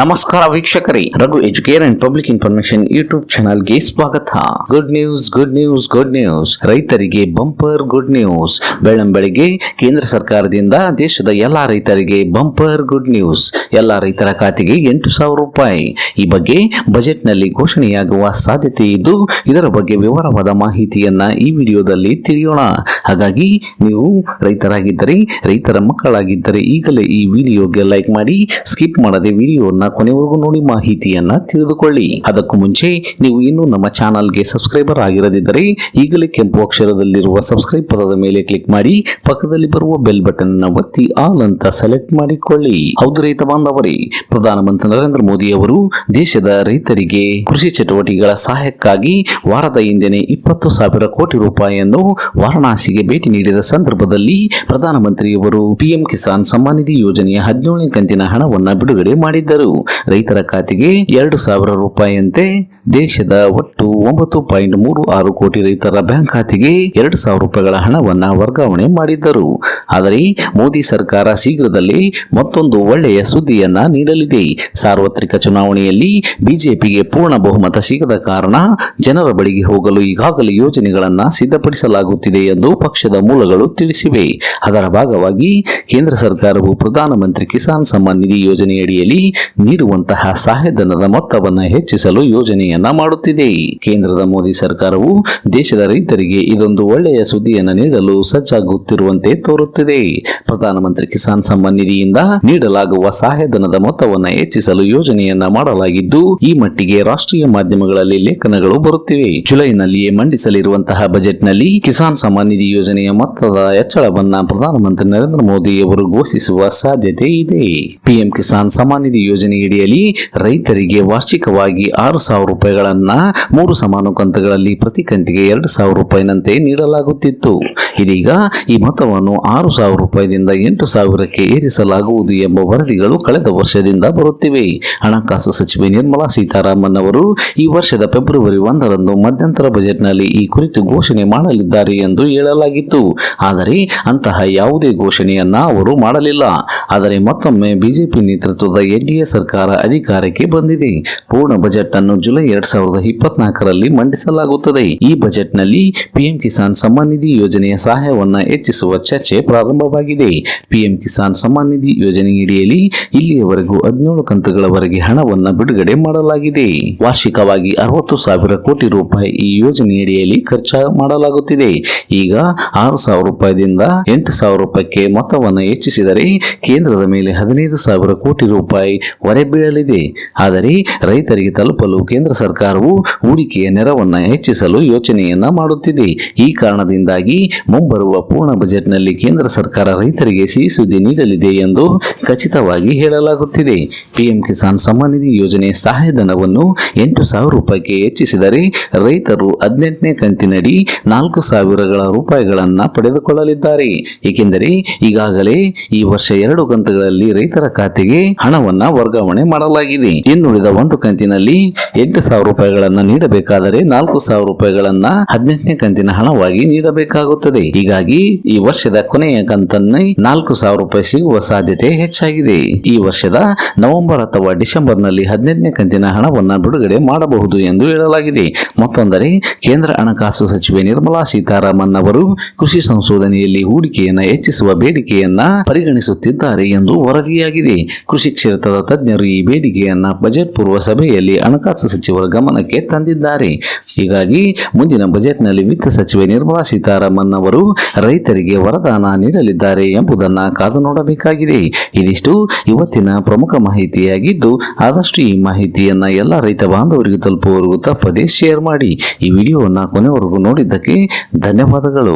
ನಮಸ್ಕಾರ ವೀಕ್ಷಕರೇ, Raghu educare and public information YouTube ಚಾನಲ್ಗೆ ಸ್ವಾಗತ. Good news good news good news ರೈತರಿಗೆ ಬಂಪರ್ ಗುಡ್ ನ್ಯೂಸ್ ಬೆಳ್ಳಂಬೆಳಿಗ್ಗೆ ಕೇಂದ್ರ ಸರ್ಕಾರದಿಂದ ದೇಶದ ಎಲ್ಲಾ ರೈತರಿಗೆ ಬಂಪರ್ ಗುಡ್ ನ್ಯೂಸ್ ಎಲ್ಲಾ ರೈತರ ಖಾತೆಗೆ ಎಂಟು ಸಾವಿರ ರೂಪಾಯಿ. ಈ ಬಗ್ಗೆ ಬಜೆಟ್ನಲ್ಲಿ ಘೋಷಣೆಯಾಗುವ ಸಾಧ್ಯತೆ ಇದ್ದು, ಇದರ ಬಗ್ಗೆ ವಿವರವಾದ ಮಾಹಿತಿಯನ್ನ ಈ ವಿಡಿಯೋದಲ್ಲಿ ತಿಳಿಯೋಣ. ಹಾಗಾಗಿ ನೀವು ರೈತರಾಗಿದ್ದರೆ, ರೈತರ ಮಕ್ಕಳಾಗಿದ್ದರೆ ಈಗಲೇ ಈ ವಿಡಿಯೋಗೆ ಲೈಕ್ ಮಾಡಿ ಸ್ಕಿಪ್ ಮಾಡದೆ ವಿಡಿಯೋನ ಕೊನೆವರೆಗೂ ನೋಡಿ ಮಾಹಿತಿಯನ್ನ ತಿಳಿದುಕೊಳ್ಳಿ. ಅದಕ್ಕೂ ಮುಂಚೆ ನೀವು ಇನ್ನೂ ನಮ್ಮ ಚಾನಲ್ಗೆ ಸಬ್ಸ್ಕ್ರೈಬರ್ ಆಗಿರದಿದ್ದರೆ ಈಗಲೇ ಕೆಂಪು ಅಕ್ಷರದಲ್ಲಿರುವ ಸಬ್ಸ್ಕ್ರೈಬ್ ಪದದ ಮೇಲೆ ಕ್ಲಿಕ್ ಮಾಡಿ, ಪಕ್ಕದಲ್ಲಿ ಬರುವ ಬೆಲ್ ಬಟನ್ನ ಒತ್ತಿ ಆಲ್ ಅಂತ ಸೆಲೆಕ್ಟ್ ಮಾಡಿಕೊಳ್ಳಿ. ಹೌದು ರೈತ ಬಾಂಧವರೇ, ಪ್ರಧಾನಮಂತ್ರಿ ನರೇಂದ್ರ ಮೋದಿ ಅವರು ದೇಶದ ರೈತರಿಗೆ ಕೃಷಿ ಚಟುವಟಿಕೆಗಳ ಸಹಾಯಕ್ಕಾಗಿ ವಾರದ ಹಿಂದೆನೆ ಇಪ್ಪತ್ತು ಸಾವಿರ ಕೋಟಿ ರೂಪಾಯಿಯನ್ನು ವಾರಣಾಸಿಗೆ ಭೇಟಿ ನೀಡಿದ ಸಂದರ್ಭದಲ್ಲಿ ಪ್ರಧಾನಮಂತ್ರಿಯವರು ಪಿಎಂ ಕಿಸಾನ್ ಸಮ್ಮಾನ್ ನಿಧಿ ಯೋಜನೆಯ ಹದಿನೇಳನೇ ಕಂತಿನ ಹಣವನ್ನು ಬಿಡುಗಡೆ ಮಾಡಿದ್ದರು. ರೈತರ ಖಾತೆಗೆ ಎರಡು ಸಾವಿರ ರೂಪಾಯಿಯಂತೆ ದೇಶದ ಒಟ್ಟು ಒಂಬತ್ತು ಪಾಯಿಂಟ್ ಮೂರು ಆರು ಕೋಟಿ ರೈತರ ಬ್ಯಾಂಕ್ ಖಾತೆಗೆ ಎರಡು ಸಾವಿರ ರೂಪಾಯಿಗಳ ಹಣವನ್ನು ವರ್ಗಾವಣೆ ಮಾಡಿದ್ದರು. ಆದರೆ ಮೋದಿ ಸರ್ಕಾರ ಶೀಘ್ರದಲ್ಲಿ ಮತ್ತೊಂದು ಒಳ್ಳೆಯ ಸುದ್ದಿಯನ್ನ ನೀಡಲಿದೆ. ಸಾರ್ವತ್ರಿಕ ಚುನಾವಣೆಯಲ್ಲಿ ಬಿಜೆಪಿಗೆ ಪೂರ್ಣ ಬಹುಮತ ಸಿಗದ ಕಾರಣ ಜನರ ಬಳಿಗೆ ಹೋಗಲು ಈಗಾಗಲೇ ಯೋಜನೆಗಳನ್ನು ಸಿದ್ಧಪಡಿಸಲಾಗುತ್ತಿದೆ ಎಂದು ಪಕ್ಷದ ಮೂಲಗಳು ತಿಳಿಸಿವೆ. ಅದರ ಭಾಗವಾಗಿ ಕೇಂದ್ರ ಸರ್ಕಾರವು ಪ್ರಧಾನಮಂತ್ರಿ ಕಿಸಾನ್ ಸಮ್ಮಾನ್ ನಿಧಿ ಯೋಜನೆಯಡಿಯಲ್ಲಿ ನೀಡುವಂತಹ ಸಹಾಯಧನದ ಮೊತ್ತವನ್ನು ಹೆಚ್ಚಿಸಲು ಯೋಜನೆಯನ್ನ ಮಾಡುತ್ತಿದೆ. ಕೇಂದ್ರದ ಮೋದಿ ಸರ್ಕಾರವು ದೇಶದ ರೈತರಿಗೆ ಇದೊಂದು ಒಳ್ಳೆಯ ಸುದ್ದಿಯನ್ನು ನೀಡಲು ಸಜ್ಜಾಗುತ್ತಿರುವಂತೆ ತೋರುತ್ತಿದೆ. ಪ್ರಧಾನಮಂತ್ರಿ ಕಿಸಾನ್ ಸಮ್ಮಾನ್ ನಿಧಿಯಿಂದ ನೀಡಲಾಗುವ ಸಹಾಯಧನದ ಮೊತ್ತವನ್ನು ಹೆಚ್ಚಿಸಲು ಯೋಜನೆಯನ್ನ ಮಾಡಲಾಗಿದ್ದು, ಈ ಮಟ್ಟಿಗೆ ರಾಷ್ಟ್ರೀಯ ಮಾಧ್ಯಮಗಳಲ್ಲಿ ಲೇಖನಗಳು ಬರುತ್ತಿವೆ. ಜುಲೈನಲ್ಲಿಯೇ ಮಂಡಿಸಲಿರುವಂತಹ ಬಜೆಟ್ನಲ್ಲಿ ಕಿಸಾನ್ ಸಮ್ಮಾನ್ ನಿಧಿ ಯೋಜನೆಯ ಮೊತ್ತದ ಹೆಚ್ಚಳವನ್ನ ಪ್ರಧಾನಮಂತ್ರಿ ನರೇಂದ್ರ ಮೋದಿ ಅವರು ಘೋಷಿಸುವ ಸಾಧ್ಯತೆ ಇದೆ. ಪಿಎಂ ಕಿಸಾನ್ ಸಮಾನ್ ನಿಧಿ ಯೋಜನೆಯಡಿಯಲ್ಲಿ ರೈತರಿಗೆ ವಾರ್ಷಿಕವಾಗಿ ಆರು ಸಾವಿರ ರೂಪಾಯಿಗಳನ್ನ ಮೂರು ಸಮಾನ ಕಂತುಗಳಲ್ಲಿ ಪ್ರತಿ ಕಂತಿಗೆ ಎರಡು ಸಾವಿರ ರೂಪಾಯಿನಂತೆ ನೀಡಲಾಗುತ್ತಿತ್ತು. ಇದೀಗ ಈ ಮೊತ್ತವನ್ನು ಆರು ಸಾವಿರ ರೂಪಾಯಿದಿಂದ ಎಂಟು ಸಾವಿರಕ್ಕೆ ಏರಿಸಲಾಗುವುದು ಎಂಬ ವರದಿಗಳು ಕಳೆದ ವರ್ಷದಿಂದ ಬರುತ್ತಿವೆ. ಹಣಕಾಸು ಸಚಿವೆ ನಿರ್ಮಲಾ ಸೀತಾರಾಮನ್ ಅವರು ಈ ವರ್ಷದ ಫೆಬ್ರವರಿ ಒಂದರಂದು ಮಧ್ಯಂತರ ಬಜೆಟ್ನಲ್ಲಿ ಈ ಕುರಿತು ಘೋಷಣೆ ಮಾಡಲಿದ್ದಾರೆ ಎಂದು ಹೇಳಲಾಗಿತ್ತು ಆದರೆ ಅಂತಹ ಯಾವುದೇ ಘೋಷಣೆಯನ್ನ ಅವರು ಮಾಡಲಿಲ್ಲ. ಆದರೆ ಮತ್ತೊಮ್ಮೆ ಬಿಜೆಪಿ ನೇತೃತ್ವದ ಎನ್ಡಿಎ ಸರ್ಕಾರ ಅಧಿಕಾರಕ್ಕೆ ಬಂದಿದೆ. ಪೂರ್ಣ ಬಜೆಟ್ ಅನ್ನು ಜುಲೈ ಎರಡ್ ಸಾವಿರದ ಇಪ್ಪತ್ನಾಲ್ಕರಲ್ಲಿ ಮಂಡಿಸಲಾಗುತ್ತದೆ. ಈ ಬಜೆಟ್ನಲ್ಲಿ ಪಿಎಂ ಕಿಸಾನ್ ಸಮ್ಮಾನ್ ನಿಧಿ ಯೋಜನೆಯ ಸಹಾಯವನ್ನು ಹೆಚ್ಚಿಸುವ ಚರ್ಚೆ ಪ್ರಾರಂಭವಾಗಿದೆ. ಪಿಎಂ ಕಿಸಾನ್ ಸಮ್ಮಾನ್ ನಿಧಿ ಯೋಜನೆಯಡಿಯಲ್ಲಿ ಇಲ್ಲಿಯವರೆಗೂ ಹದಿನೇಳು ಕಂತುಗಳವರೆಗೆ ಹಣವನ್ನು ಬಿಡುಗಡೆ ಮಾಡಲಾಗಿದೆ. ವಾರ್ಷಿಕವಾಗಿ ಅರವತ್ತು ಸಾವಿರ ಕೋಟಿ ರೂಪಾಯಿ ಈ ಯೋಜನೆಯಡಿಯಲ್ಲಿ ಖರ್ಚು ಮಾಡಲಾಗುತ್ತಿದೆ. ಈಗ ಆರು ಸಾವಿರ ರೂಪಾಯಿದಿಂದ ಎಂಟು ಸಾವಿರ ರೂಪಾಯಿಗೆ ಮೊತ್ತವನ್ನು ಹೆಚ್ಚಿಸಿದರೆ ಕೇಂದ್ರದ ಮೇಲೆ ಹದಿನೈದು ಸಾವಿರ ಕೋಟಿ ರೂಪಾಯಿ ಹೊರೆ ಬೀಳಲಿದೆ. ಆದರೆ ರೈತರಿಗೆ ತಲುಪಲು ಕೇಂದ್ರ ಸರ್ಕಾರವು ಹೂಡಿಕೆಯ ನೆರವನ್ನು ಹೆಚ್ಚಿಸಲು ಯೋಚನೆಯನ್ನ ಮಾಡುತ್ತಿದೆ. ಈ ಕಾರಣದಿಂದಾಗಿ ಮುಂಬರುವ ಪೂರ್ಣ ಬಜೆಟ್ನಲ್ಲಿ ಕೇಂದ್ರ ಸರ್ಕಾರ ರೈತರಿಗೆ ಸಿಹಿ ಸುದ್ದಿ ನೀಡಲಿದೆ ಎಂದು ಖಚಿತವಾಗಿ ಹೇಳಲಾಗುತ್ತಿದೆ. ಪಿಎಂ ಕಿಸಾನ್ ಸಮ್ಮಾನ್ ನಿಧಿ ಯೋಜನೆ ಸಹಾಯಧನವನ್ನು ಎಂಟು ಸಾವಿರ ರೂಪಾಯಿಗೆ ಹೆಚ್ಚಿಸಿದರೆ ರೈತರು ಹದಿನೆಂಟನೇ ಕಂತಿನಡಿ ನಾಲ್ಕು ಸಾವಿರಗಳ ರೂಪಾಯಿಗಳನ್ನ ಪಡೆದುಕೊಳ್ಳಲಿದ್ದಾರೆ. ಏಕೆಂದರೆ ಈಗಾಗಲೇ ಈ ವರ್ಷ ಎರಡು ಕಂತುಗಳಲ್ಲಿ ರೈತರ ಖಾತೆಗೆ ಹಣವನ್ನ ವರ್ಗಾವಣೆ ಮಾಡಲಾಗಿದೆ. ಇನ್ನುಳಿದ ಒಂದು ಕಂತಿನಲ್ಲಿ ಎಂಟು ಸಾವಿರ ರೂಪಾಯಿಗಳನ್ನ ನೀಡಬೇಕಾದರೆ ನಾಲ್ಕು ಸಾವಿರ ರೂಪಾಯಿಗಳನ್ನ ಹದಿನೆಂಟನೇ ಕಂತಿನ ಹಣವಾಗಿ ನೀಡಬೇಕಾಗುತ್ತದೆ. ಹೀಗಾಗಿ ಈ ವರ್ಷದ ಕೊನೆಯ ಕಂತನ್ನು ನಾಲ್ಕು ಸಾವಿರ ರೂಪಾಯಿ ಸಿಗುವ ಸಾಧ್ಯತೆ ಹೆಚ್ಚಾಗಿದೆ. ಈ ವರ್ಷದ ನವೆಂಬರ್ ಅಥವಾ ಡಿಸೆಂಬರ್ನಲ್ಲಿ ಹದಿನೆಂಟನೇ ಕಂತಿನ ಹಣವನ್ನು ಬಿಡುಗಡೆ ಮಾಡಬಹುದು ಎಂದು ಹೇಳಲಾಗಿದೆ. ಮತ್ತೊಂದರೆ ಕೇಂದ್ರ ಹಣಕಾಸು ಸಚಿವೆ ನಿರ್ಮಲಾ ಸೀತಾರಾಮನ್ ಅವರು ಕೃಷಿ ಸಂಶೋಧನೆಯಲ್ಲಿ ಹೂಡಿಕೆಯನ್ನು ಹೆಚ್ಚಿಸುವ ಬೇಡಿಕೆಯನ್ನ ಪರಿಗಣಿಸುತ್ತಿದ್ದಾರೆ ಎಂದು ವರದಿಯಾಗಿದೆ. ಕೃಷಿ ಕ್ಷೇತ್ರದ ತಜ್ಞರು ಈ ಬೇಡಿಕೆಯನ್ನ ಬಜೆಟ್ ಪೂರ್ವ ಸಭೆಯಲ್ಲಿ ಹಣಕಾಸು ಸಚಿವರ ಗಮನಕ್ಕೆ ತಂದಿದ್ದಾರೆ. ಹೀಗಾಗಿ ಮುಂದಿನ ಬಜೆಟ್ನಲ್ಲಿ ವಿತ್ತ ಸಚಿವೆ ನಿರ್ಮಲಾ ಸೀತಾರಾಮನ್ ಅವರು ರೈತರಿಗೆ ವರದಾನ ನೀಡಲಿದ್ದಾರೆ ಎಂಬುದನ್ನು ಕಾದು ನೋಡಬೇಕಾಗಿದೆ. ಇದಿಷ್ಟು ಇವತ್ತಿನ ಪ್ರಮುಖ ಮಾಹಿತಿಯಾಗಿದ್ದು, ಆದಷ್ಟು ಈ ಮಾಹಿತಿಯನ್ನ ಎಲ್ಲ ರೈತ ಬಾಂಧವರಿಗೆ ತಲುಪುವವರೆಗೂ ತಪ್ಪದೇ ಶೇರ್ ಮಾಡಿ. ಈ ವಿಡಿಯೋವನ್ನು ಕೊನೆವರೆಗೂ ನೋಡಿದ್ದಕ್ಕೆ ಧನ್ಯವಾದಗಳು.